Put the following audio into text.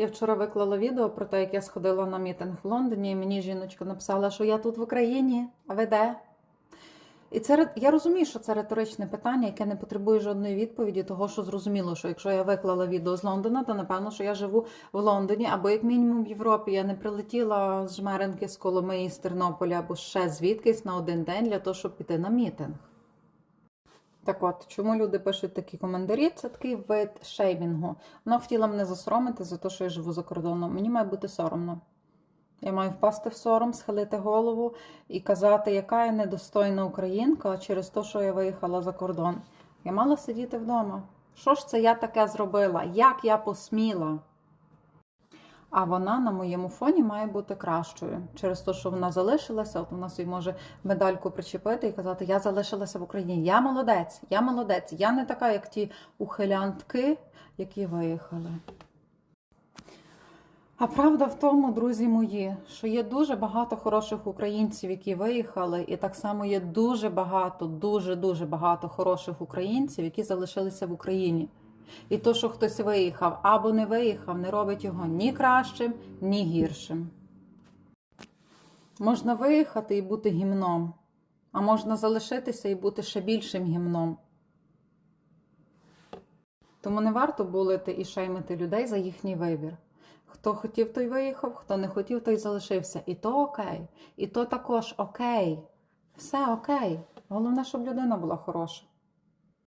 Я вчора виклала відео про те, як я сходила на мітинг в Лондоні, і мені жіночка написала, що я тут в Україні, а ви де? І це я розумію, що це риторичне питання, яке не потребує жодної відповіді, того що зрозуміло, що якщо я виклала відео з Лондона, то напевно, що я живу в Лондоні, або як мінімум в Європі. Я не прилетіла з Жмеренки, з Коломиї, з Тернополя або ще звідкись на один день для того, щоб піти на мітинг. Так от, чому люди пишуть такі коментарі? Це такий вид шеймінгу. Вона хотіла мене засоромити за те, що я живу за кордоном. Мені має бути соромно. Я маю впасти в сором, схилити голову і казати, яка я недостойна українка через те, що я виїхала за кордон. Я мала сидіти вдома. Що ж це я таке зробила? Як я посміла? А вона на моєму фоні має бути кращою через те, що вона залишилася. От вона собі може медальку причепити і казати: Я залишилася в Україні. Я молодець, я молодець. Я не така, як ті ухилянтки, які виїхали. А правда в тому, друзі мої, що є дуже багато хороших українців, які виїхали, і так само є дуже багато, дуже дуже багато хороших українців, які залишилися в Україні. І то, що хтось виїхав або не виїхав, не робить його ні кращим, ні гіршим. Можна виїхати і бути гімном, а можна залишитися і бути ще більшим гімном. Тому не варто булити і шеймити людей за їхній вибір. Хто хотів, той виїхав, хто не хотів, той залишився. І то окей, і то також окей. Все окей. Головне, щоб людина була хороша.